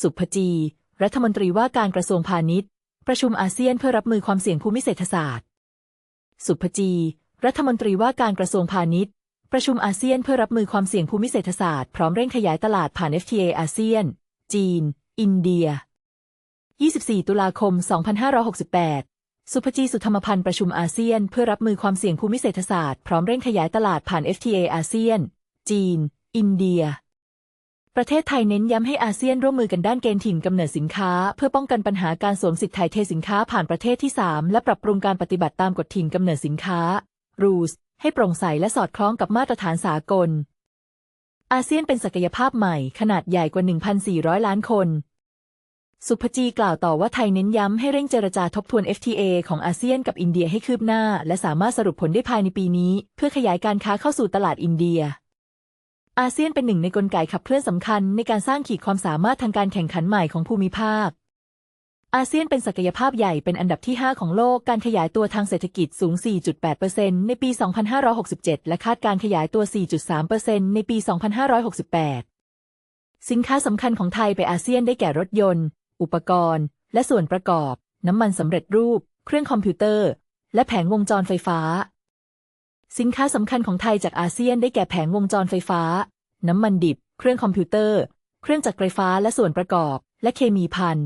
สุภจี รัฐมนตรีว่าการกระทรวงพาณิชย์ ประชุมอาเซียนเพื่อรับมือความเสี่ยงภูมิเศรษฐศาสตร์ สุภจี รัฐมนตรีว่าการกระทรวงพาณิชย์ ประชุมอาเซียนเพื่อรับมือความเสี่ยงภูมิเศรษฐศาสตร์พร้อมเร่งขยายตลาดผ่าน FTA อาเซียน จีน อินเดีย 24 ตุลาคม 2568สุภจีสุธรรมพันธ์ประชุมอาเซียนเพื่อรับมือความเสี่ยงภูมิเศรษฐศาสตร์พร้อมเร่งขยายตลาดผ่าน FTA อาเซียน จีน อินเดีย ประเทศไทยเน้นย้ำให้อาเซียนร่วมมือกันด้านเกณฑ์ถิ่นกำเนิดสินค้า เพื่อป้องกันปัญหาการสวมสิทธิถ่ายเทสินค้าผ่านประเทศที่ 3 และปรับปรุงการปฏิบัติตามกฎถิ่นกำเนิดสินค้า rules ให้โปร่งใสและสอดคล้องกับมาตรฐานสากล อาเซียนเป็นศักยภาพใหม่ ขนาดใหญ่กว่า 1,400 ล้านคน สุภจีกล่าวต่อว่าไทยเน้นย้ำให้เร่งเจรจาทบทวน FTA ของอาเซียนกับอินเดียให้คืบหน้า และสามารถสรุปผลได้ภายในปีนี้ เพื่อขยายการค้าเข้าสู่ตลาดอินเดีย อาเซียนเป็นหนึ่งในกลไกขับเคลื่อนสำคัญในการสร้างขีดความสามารถทางการแข่งขันใหม่ของภูมิภาค อาเซียนเป็นศักยภาพใหญ่เป็นอันดับที่ 5 ของโลกการขยายตัวทางเศรษฐกิจสูง 4.8%ในปี 2567 และคาดการขยายตัว 4.3%ในปี 2568 สินค้าสำคัญของไทยไปอาเซียนได้แก่รถยนต์ อุปกรณ์ และส่วนประกอบ น้ำมันสำเร็จรูป เครื่องคอมพิวเตอร์ และแผงวงจรไฟฟ้า สินค้าสำคัญของไทยจากอาเซียนได้แก่แผงวงจรไฟฟ้า น้ำมันดิบ เครื่องคอมพิวเตอร์ เครื่องจักรไฟฟ้าและส่วนประกอบ และเคมีพัน